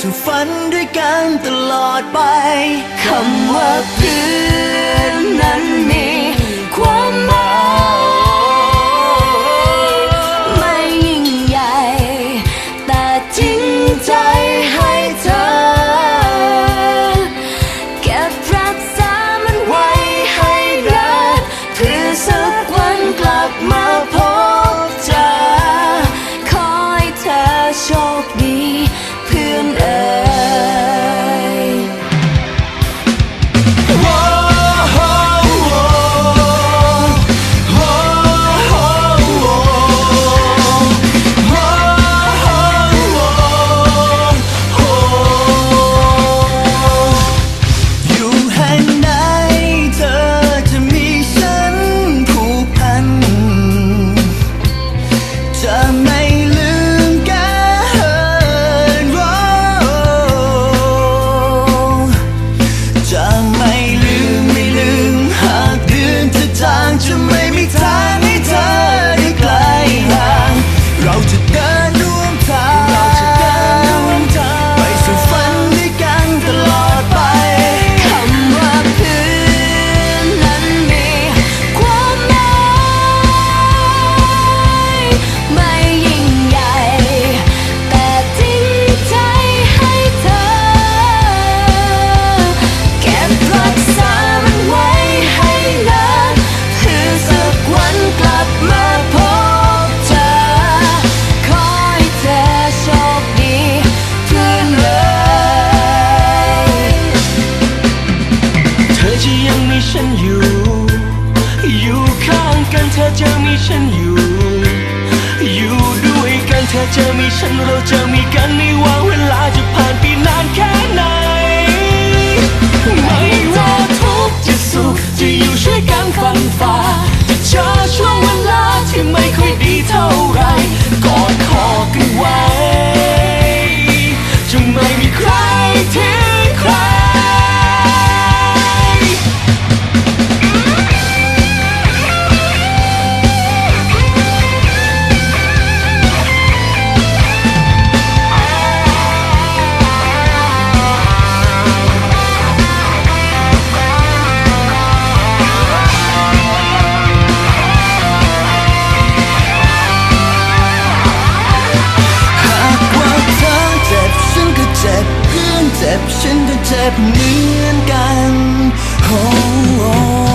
สู่ฝันด้วยกันตลอดไป คำว่าเพื่อนนั้นมีความหมายไม่ยิ่งใหญ่ แต่จริงใจให้เธอ เก็บรักษามันไว้ให้นานเพื่อสักวันกลับมาพบเจอขอให้เธอโชคดี จะยังมีฉันอยู่ อยู่ข้างกันเธอจะมีฉันอยู่ อยู่ด้วยกันเธอจะมีฉันเราจะมีกันไม่ว่า บฉันก็เจ็บเหมือนกันโอ้